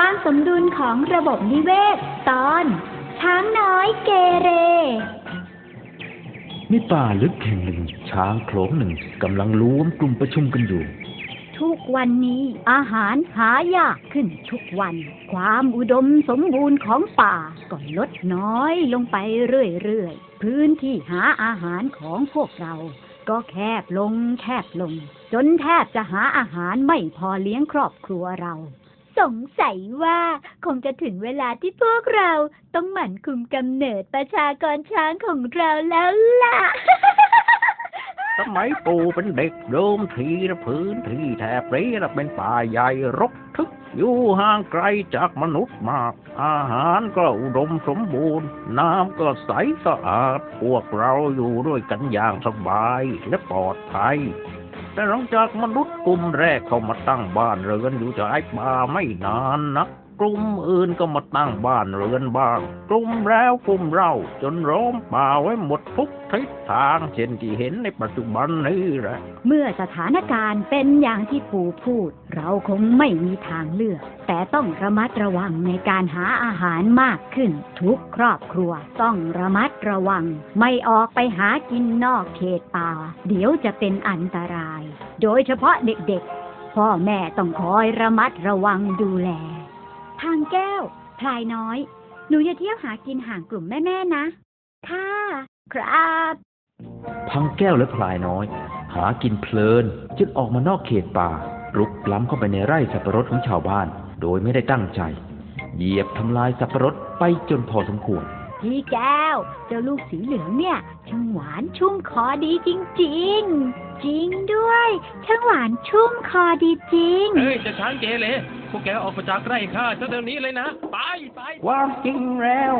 ความสมดุลของระบบนิเวศ ตอน ช้างน้อยเกเร ในป่าลึกแห่งหนึ่ง ช้างโขลงหนึ่งกำลังรวมกลุ่มประชุมกันอยู่ ทุกวันนี้อาหารหายากขึ้นทุกวัน ความอุดมสมบูรณ์ของป่าก็ลดน้อยลงไปเรื่อยๆ พื้นที่หาอาหารของพวกเราก็แคบลงแคบลง จนแทบจะหาอาหารไม่พอเลี้ยงครอบครัวเรา สงสัยว่าคงจะถึงเวลาที่พวกเราต้องหมั่นคุมกำเนิดประชากรช้างของเราแล้วล่ะ สมัยปู่เป็นเด็กเดิมทีนะพื้นที่แถบนี้นะเป็นป่าใหญ่รกทึกอยู่ห่างไกลจากมนุษย์มาก อาหารก็อุดมสมบูรณ์ น้ำก็ใสสะอาด พวกเราอยู่ด้วยกันอย่างสบายและปลอดภัย แต่หลังจากมนุษย์กลุ่มแรกเข้ามาตั้งบ้านเรือนอยู่จะไอ้ป่าไม่นานนัก กลุ่มอื่นก็มาตั้งบ้านเรือนบ้าง กลุ่มแล้วกลุ่มเราจนร้อมป่าไว้หมดทุกทิศทางเช่นที่เห็นในปัจจุบันนี้แหละ เมื่อสถานการณ์เป็นอย่างที่ปู่พูด เราคงไม่มีทางเลือก แต่ต้องระมัดระวังในการหาอาหารมากขึ้น ทุกครอบครัว ต้องระมัดระวัง ไม่ออกไปหากินนอกเขตป่า เดี๋ยวจะเป็นอันตราย โดยเฉพาะเด็กๆ พ่อแม่ต้องคอยระมัดระวังดูแล ทางแก้ว พลายน้อย หนูจะเที่ยวหากินห่างกลุ่มแม่ ๆ นะ ค่ะ ครับ พังแก้วและพลายน้อย หากินเพลินจึงออกมานอกเขตป่าลุกล้ำเข้าไปในไร่สับปะรดของชาวบ้าน โดยไม่ได้ตั้งใจ เหยียบทำลายสับปะรดไปจนพอสมควร พี่แก้ว เจ้าลูกสีเหลืองเนี่ยช่างหวานชุ่มคอดีจริง ๆ จริงด้วยช่างหวานชุ่มคอดีจริง เฮ้ยเจะช้างเกเร พวกแกออกมาจากไร่ข้าเจ้าเดี๋ยวนี้เลยนะ ไปไปความจริงแล้ว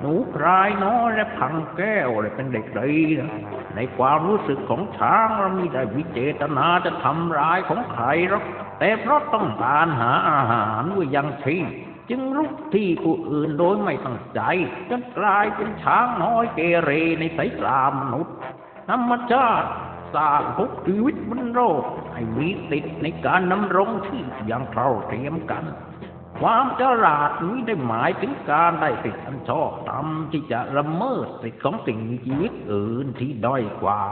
หนูพรายน้อยและพังแก้วเลยเป็นเด็กดีนะในความรู้สึกของช้างเรามีได้วิเจตนาจะทำร้ายของใครหรอกแต่เพราะต้องการหาอาหารไว้ยังชีพจึงรุกที่ผู้อื่นโดยไม่ตั้งใจจนกลายเป็นช้างน้อยเกเรในสายตามนุษย์ธรรมชาติ สร้างทุกชีวิตบนโลกให้มีติดในการนำรงที่อย่างเท่าเทียมกัน ความฉลาดนี้ได้หมายถึงการได้สิทธิอันชอบธรรมที่จะละเมิดสิทธิของสิ่งมีชีวิตอื่นที่ด้อยกว่า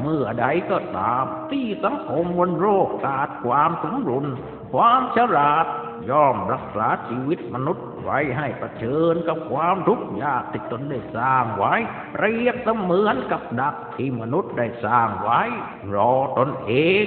เมื่อใดก็ตามที่สังคมบนโลกขาดความสมดุล ความฉลาดย่อมรักษาชีวิตมนุษย์ไว้ให้ประชิญกับความทุกข์ยากที่ตนได้สร้างไว้เรียกเสมือนกับดักที่มนุษย์ได้สร้างไว้ รอตนเอง